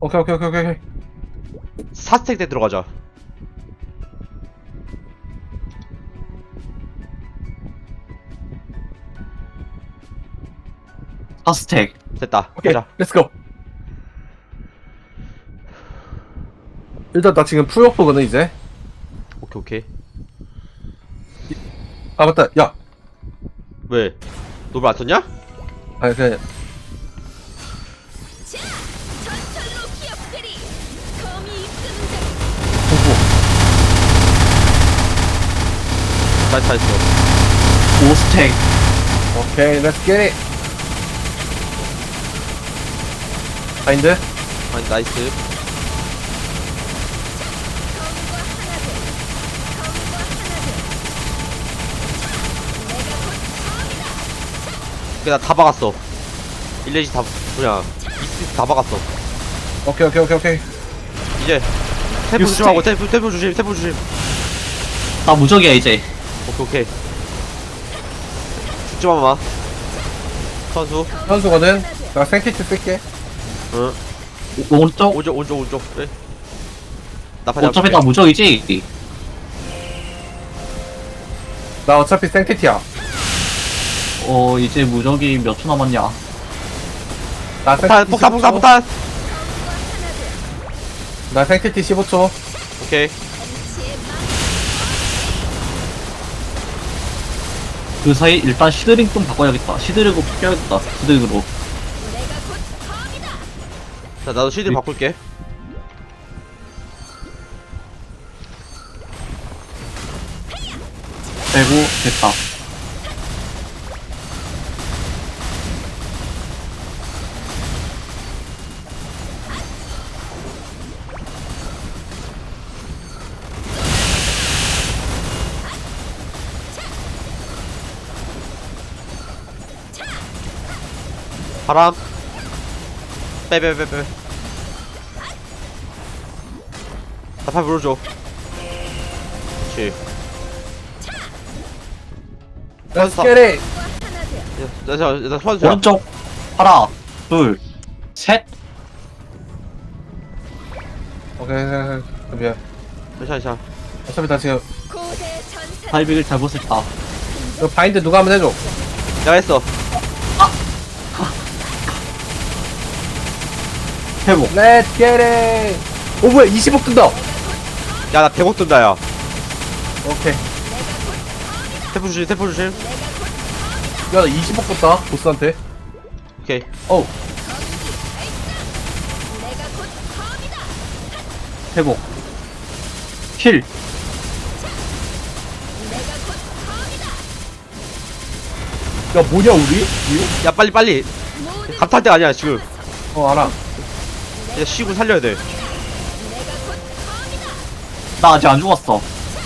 오케이 오케이 오케이 오케이 4스택 때 들어가자. 파스텍. 됐다. 오케이 가자. 렛츠고 일단 나 지금 풀워프거든 이제. 오케이 오케이. 아 맞다. 야. 왜? 노블 안 썼냐? 아니 그냥 잘했어 잘했어 5스택. 오케이 렛츠 겟 잇. 바인드 아니 나이스 검과 하나 돼. 검과 하나 돼. 내가 곧 검이다. 그냥 다 박았어 일레지 다 뭐냐 이스트 다 박았어 오케이 오케이 오케이 오케이 이제 템포 유스테이. 조심하고 템포 템포 조심 템포 조심 나 무적이야, 이제. 오케이 오케이. 죽지 마마 선수. 선수거든. 나 생키트 쓸게. 응. 오- 오른쪽? 오른쪽 오른쪽 오른쪽. 그래 나파지 어차피 나 무적이지? 나 어차피 생키트야. 어, 이제 무적이 몇 초 남았냐? 나 폭탄 폭탄 폭탄 15초. 폭탄! 나 생키트 15초. 오케이 벤치의 막 그 사이 일단 시드링 좀 바꿔야겠다. 시드링으로 바뀌어야겠다. 시드링으로. 자 나도 이- 바꿀게 빼고, 됐다. 바람. 빼빼빼빼. 나팔 불어줘. 그렇지. 야, 자, 일단 소환수야 오른쪽. 하나, 둘, 셋. 오케이 오케이 오케이. 미안. 괜찮아 괜찮아. 어차피 나 지금. 고대 전사. 타이밍을 잘못 했다. 이거 바인드 누가 한번 해줘. 내가 했어 회복. 렛츠 겟 잇. 오 뭐야 20억 뜬다 야나 100억 뜬다 야 오케이 템포 조심 템포 조심 야나 20억 떴다 보스한테 오케이 어우. 회복. 힐. 야 뭐냐 우리? 이거? 야 빨리 빨리 감탄 때 아니야 지금 어 알아 야 쉬고 살려야 돼. 나 아직 안 죽었어.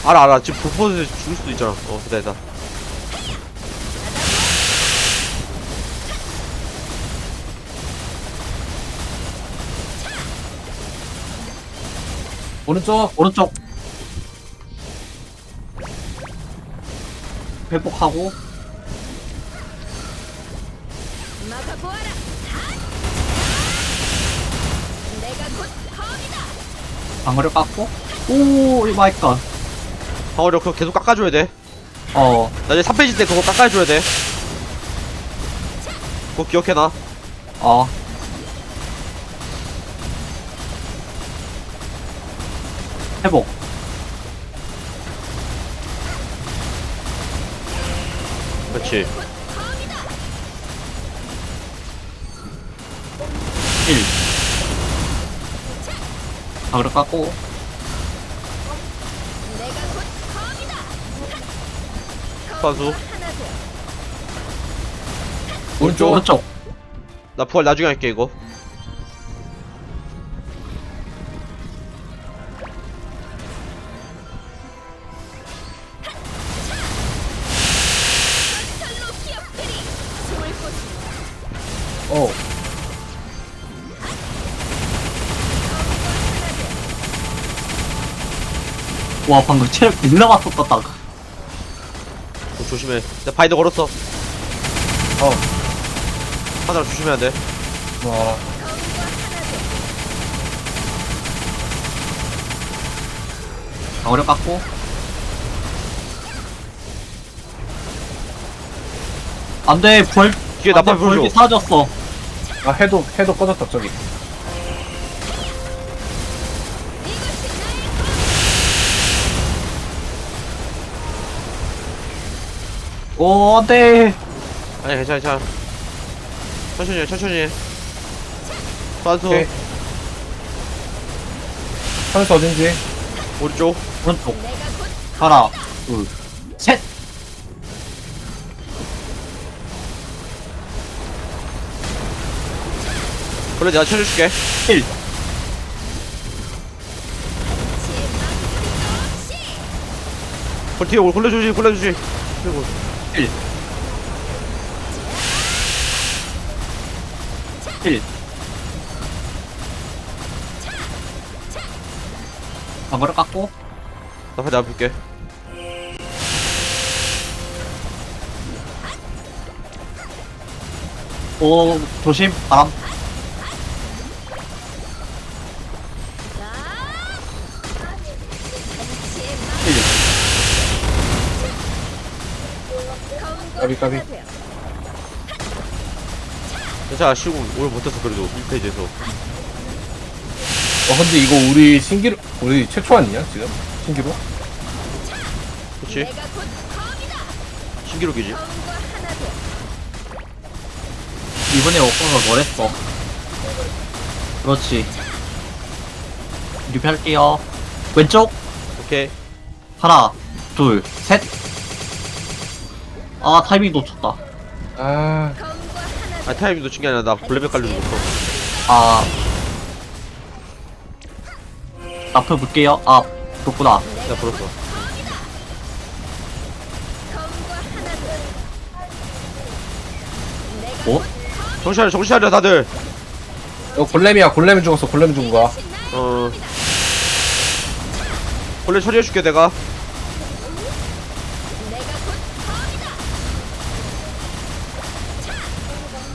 알아 알아 지금 불포즈 죽을 수도 있잖아 어 됐다 됐다 오른쪽 오른쪽. 회복하고, 막아보아라. 방어를 깎고. 오, 이거 마이 갓. 방어력 그거 계속 깎아줘야 돼나 어, 이제 3페이지 때 그거 깎아줘야 돼 그거 기억해놔 어. 회복. 그렇지 힐. 방어를 깎고. 오른쪽 오른쪽. 나 부활 나중에 할게 이거 와 방금 체력 겁나 맞췄다. 어, 조심해. 나 바이더 걸었어. 어. 하나 조심해야 돼. 와. 아, 어려 깎고. 안돼 부활 뒤에 나팔 불 사라졌어. 아 해도 해도 꺼졌다 저기. 오, 안 돼. 아니 괜찮아 괜찮아 천천히 해 천천히 해 오케이 하면서 어딘지 오른쪽 오른쪽. 하나, 둘, 셋. 그래 내가 쳐줄게 1. 지의 망설임 없이 그 뒤에 골라주지 골라주지 그리고 1. 1. 방어력 깎고. 나팔 내가 볼게 오, 조심, 바람. 까비, 까비. 괜찮아 시공 오늘 못했어 그래도 1페이지에서 어 근데 이거 우리 신기루 우리 최초 아니냐 지금 신기루 그치 신기록이지 이번에 오빠가 뭘 했어? 그렇지. 리뷰할게요. 왼쪽. 오케이 하나, 둘, 셋. 아, 타이밍 놓쳤다. 아 아 타이밍도 중게 아니라 나 블랙백 깔려도 못어 아. 앞에 볼게요. 아, 그렇구나. 내가 불었어 뭐? 정신 차려 정신 차려 다들 이거 골렘이야 골렘이 죽었어 골렘이 죽은 거야 어 원래 처리해줄게 내가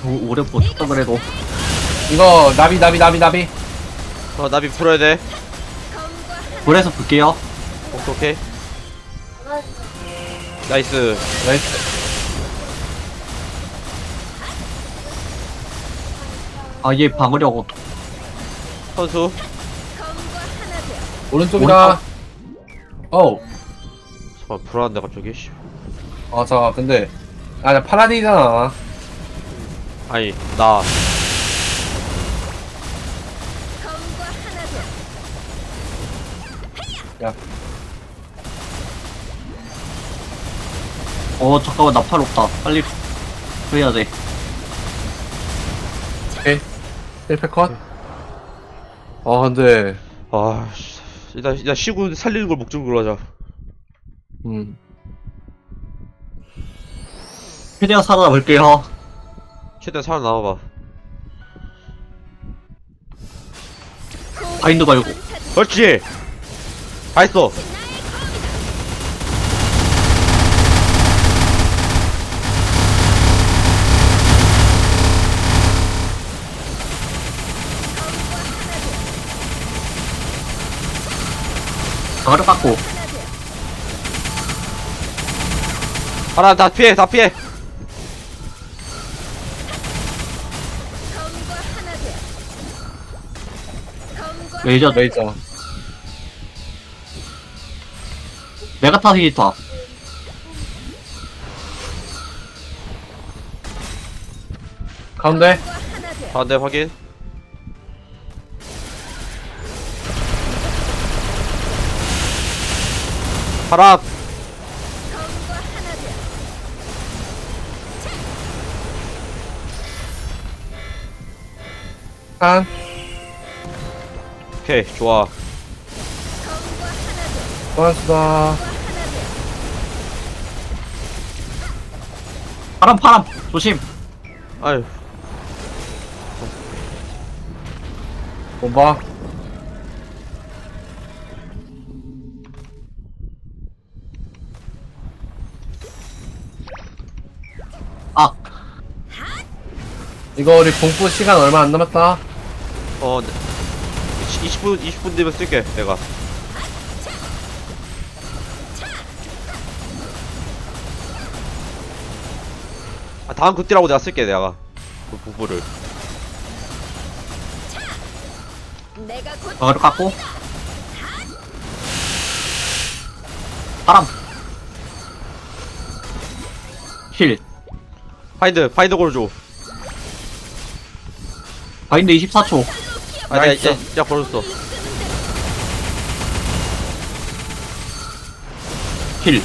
오, 오래 버텼다 그래도. 이거 나비 나비 나비 나비. 어 나비 풀어야 돼. 볼에서 볼게요. 오케이 오케이. 나이스. 나이스. 아, 얘 방어력 어떡. 선수. 오른쪽이다. 어우. 잠깐 불안한데 갑자기? 씨. 아자 근데. 아나 파라디잖아 아니 나 검과 하나 되어 야 어, 잠깐만, 나팔 없다. 빨리 해야 돼. 오케이 1패 컷 아 근데 아, 씨. 일단, 일단 시군 살리는 걸 목적으로 하자. 음 최대한 살아남을게요. 최대한 살아남아봐. 바인드 걸고. 그렇지! 다 했어! 방어력 깎고. 하나, 다 피해, 다 피해! 레이저, 레이저. 메가타 히터. 가운데? 가운데 확인. 되어 한 오케이, 좋아. 고맙습니다 파람, 파람. 조심. 아유, bomba 아, 이거 우리 공부 시간 얼마 안 남았다 어, 네. 20분 20분 되면 쓸게 내가. 아 다음 극딜하고 내가 쓸게 내가. 그 부부를. 어, 깎고. 바람. 힐. 파인드 파인드 걸어줘. 바인드 24초. 아 나이스. 이제 야 걸었어 힐.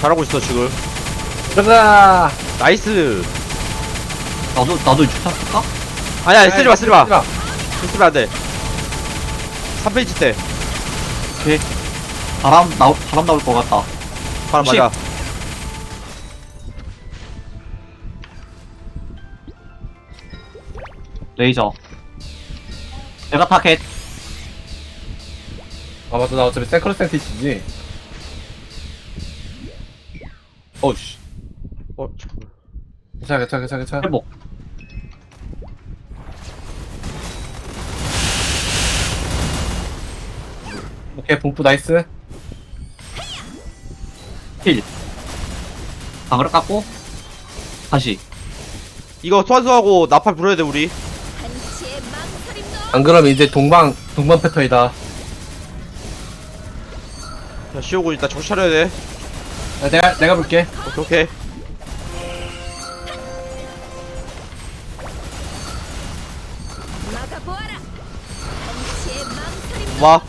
잘하고 있어 지금. 들어가 나이스. 나도 나도 주차 쓸까? 아니야 아니, 쓰지 마 쓰지 마. 쓰지마. 쓰면 안돼. 3페이지 때. 오케이. 바람 나올 바람 나올 것 같다. 바람 혹시- 맞아. 레이저 내가 타겟 아 맞다. 나 어차피 생크로 센티지지. 어우씨. 어 잠깐만. 괜찮아 괜찮아 괜찮아 괜찮아. 회복. 오케이 봉프 나이스. 힐. 방어를 깎고. 다시. 이거 소환수하고 나팔 불어야 돼 우리 안 그러면 이제 동방 동방 패턴이다. 자 시오고 일단 정신 차려야 돼. 야, 내가 내가 볼게. 오케이 오케이. 막아보아라. 와.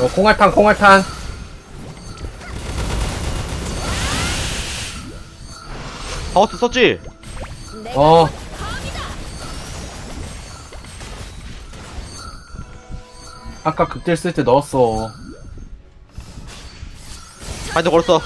어, 콩알탄 콩알탄 파워스 썼지? 어. 아까 극딜 쓸 때 넣었어. 파인드 걸었어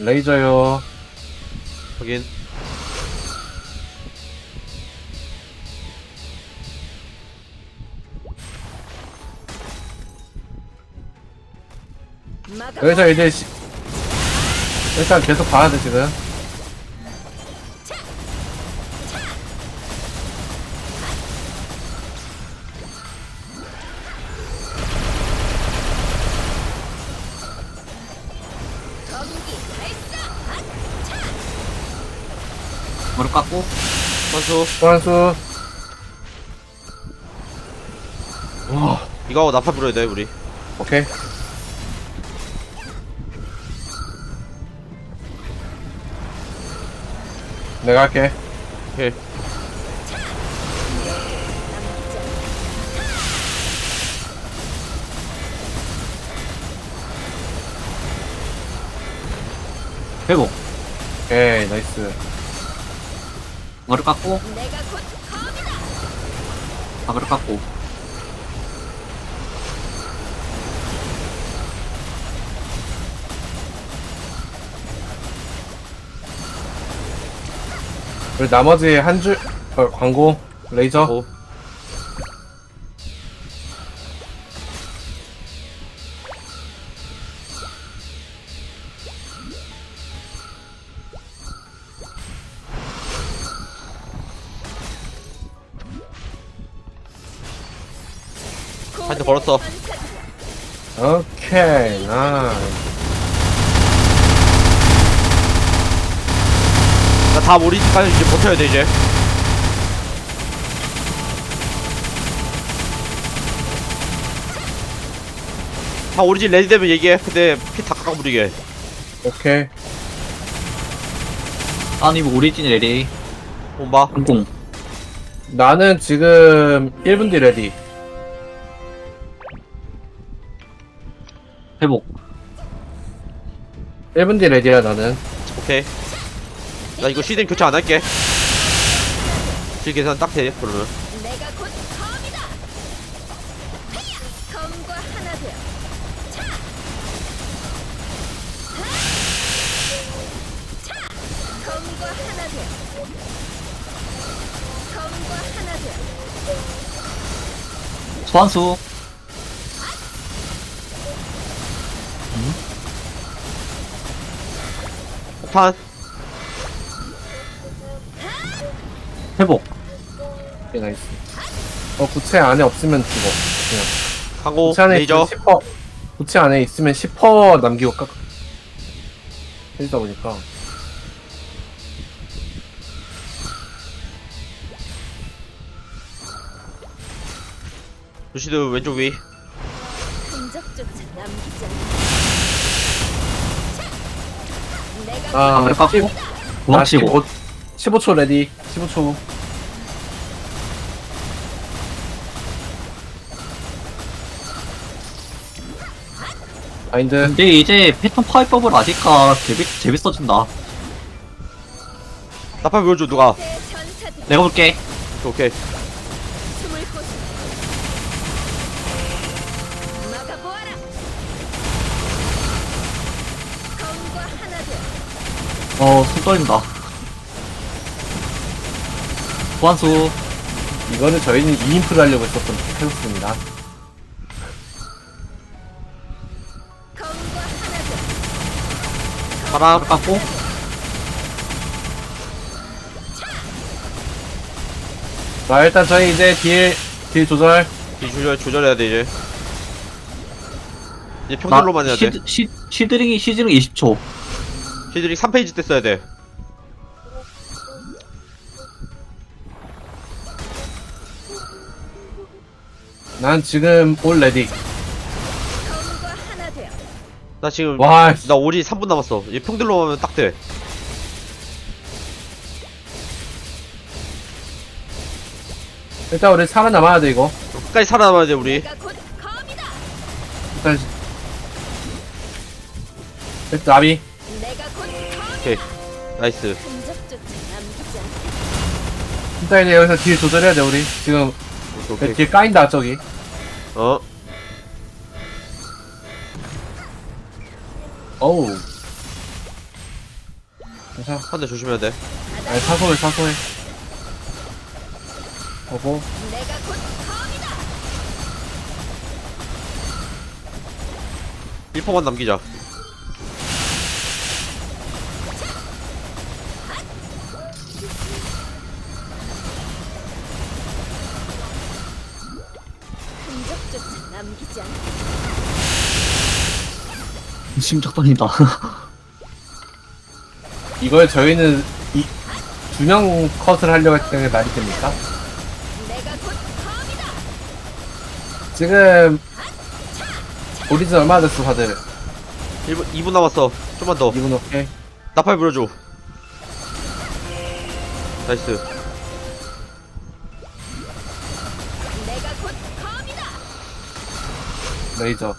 레이저요. 확인. 레이저 이제 시... 일단 계속 봐야 돼 지금 소환수. 소환수. 와 이거 하고 나팔 불어야 돼 우리. 오케이. 내가 할게. 오케이. 회복 오케이 나이스 방어를 깎고. 방어를 깎고. 그리고 나머지 한 줄 어, 광고 레이저. 오한 걸었어. 오케이 나이스. 나다 오리지까지 이제 버텨야 돼 이제. 다 오리진 레디 되면 얘기해. 근데 피다 깎아부리게. 오케이. 아니 뭐 오리진 레디. 본봐 항공 나는 지금 1분 뒤 레디 회복 1분 뒤 레디야 나는 오케이 나 이거 시즌 교체 안 할게 질 계산 딱 돼, 그러면. 내가 곧 검이다. 헤야! 검과 하나 되어. 차! 하! 차! 검과 하나 되어. 검과 하나 되어. 소환수. 탄. 회복. 오케이, 나이스. 어, 구체 안에 없으면 죽어. 그냥. 하고, 구체 안에 레이저. 있으면 10%, 구체 안에 있으면 10% 남기고 깎, 해주다 보니까. 루시드 왼쪽 위. 흔적조차 남기지 않아. 아, 방을 깎고. 10, 도망치고. 15, 15초 레디. 15초. 마인드. 근데 이제 패턴 파이법을 아니까 재밌, 재밌어진다. 나팔 보여줘, 누가. 내가 볼게. 오케이. 어. 어, 손 떨린다. 소환수. 이거는 저희는 2인프를 하려고 했었던 되어. 바람. 깎고. 자, 일단 저희 이제 딜, 딜 조절. 이 조절, 조절해야 돼, 이제. 이제 평들로만 해야 돼. 시드, 시, 시드링이 시즈링 20초. 시드링 3페이지 때 써야 돼. 난 지금 올 레디. 검과 하나 되어. 나 지금, 와, 나 오리 3분 남았어. 이제 평들로 하면 딱 돼. 일단 우리 살아남아야 돼, 이거. 끝까지 살아남아야 돼, 우리. 내가 곧 검이다. 일단. 일단 나비. 오케이. 나이스. 일단 이제 여기서 딜 조절해야 돼, 우리. 지금 오케이. 딜 까인다, 저기. 어? 어우. 괜찮아. 한대 조심해야 돼. 아니, 사소해, 사소해. 보고. 1%만 남기자. 떨린다. 이걸 저희는 이, 두명 컷을 하려고 했던 게 말이 됩니까? 지금, 오리진 얼마나 됐어, 다들? 1분, 2분 남았어. 좀만 더. 이분 오케이. 나팔 불어줘. 나이스. 레이저.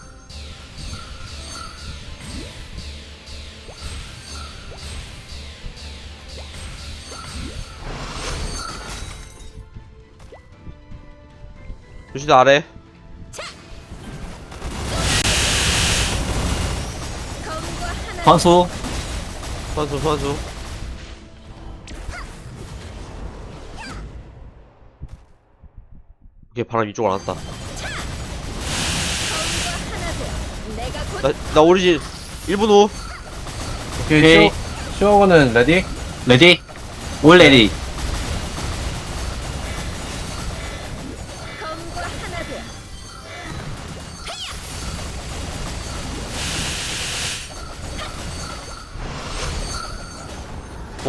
루시드 아래. 소환수. 소환수, 소환수. 오케이, 바람 이쪽으로 안 왔다. 나, 나 오리진 1분 후. 오케이, 오케이. 쇼, 쇼거는 레디? 레디. 올 레디.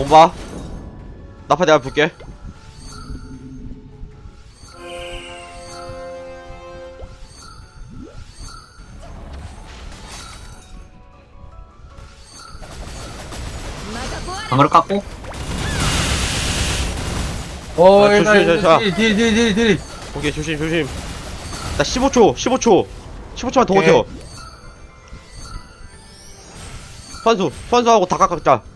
몸봐. 나팔 내가 볼게. 방어를 깎고. 어, 아, 일단, 조심, 조심, 딜, 딜, 딜, 딜, 딜. 오케이, 조심, 조심. 나 15초, 15초. 15초만 더 오케이. 버텨. 소환수, 소환수하고 다 깎았자.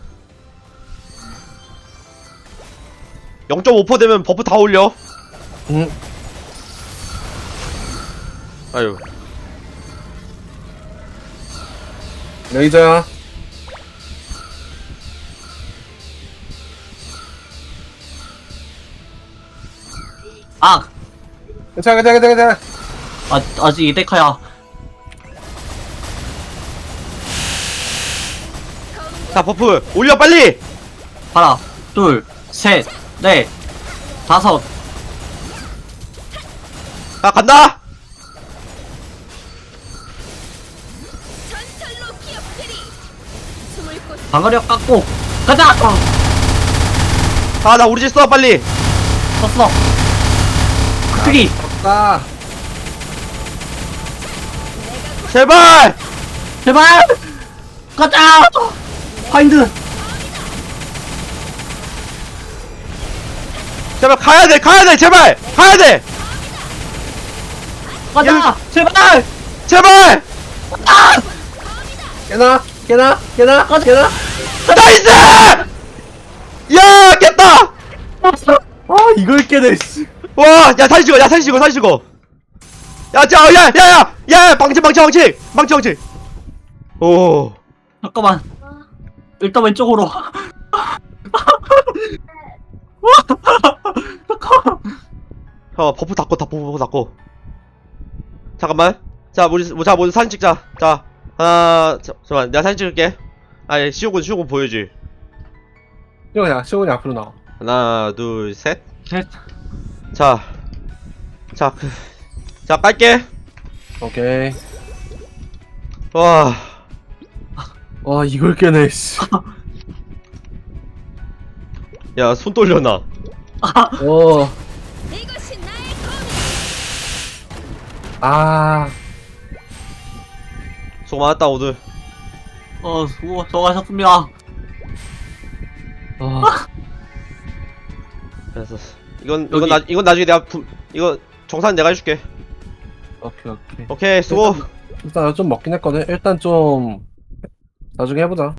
0.5% 되면 버프 다 올려. 응. 아유. 레이저야. 아! 괜찮아, 괜찮아, 괜찮아, 괜찮아. 아, 아직 이 데카야. 자, 버프 올려 빨리. 하나, 둘, 셋, 넷, 다섯. 자, 간다. 전철로 기억들이 숨을 곳 방어력 깎고, 가자! 어, 아, 나 우리 집 써, 빨리. 썼어. 크기! 아, 제발! 제발! 가자! 파인드! 제발, 가야 돼, 가야 돼, 제발! 가야 돼! 가자! 야. 제발! 제발! 깨나, 깨나, 깨나, 깨나. 나이스! 야, 깼다! 아, 이걸 깨네, 씨. 와, 야, 사진 찍어, 야, 사진 찍어, 사진 찍어. 야, 자, 야, 야, 야, 야, 망치, 망치, 망치! 망치, 망치! 오. 잠깐만. 일단 왼쪽으로. 어, 버프 닫고, 다 버프 닫고. 잠깐만. 자, 우리, 자, 모두 사진 찍자. 자, 하나, 자, 잠깐만, 내가 사진 찍을게. 아니, 시오군, 시오군 보여지. 시원이, 시원이 앞으로 나와. 하나, 둘, 셋. 셋. 자, 자, 그, 자, 깔게. 오케이. 와, 와, 이걸 깨네, 씨. 야, 손 떨려나. 어, 이것이 나의 검이 아, 수고 많았다, 오늘. 어, 수고, 수고하셨습니다. 아, 그래서, 이건, 이건, 여기- 나, 이건 나중에 내가, 부, 이거, 정산 내가 해줄게. 오케이, 오케이. 오케이, 수고. 일단 좀 먹긴 했거든. 일단 좀 나중에 해보자.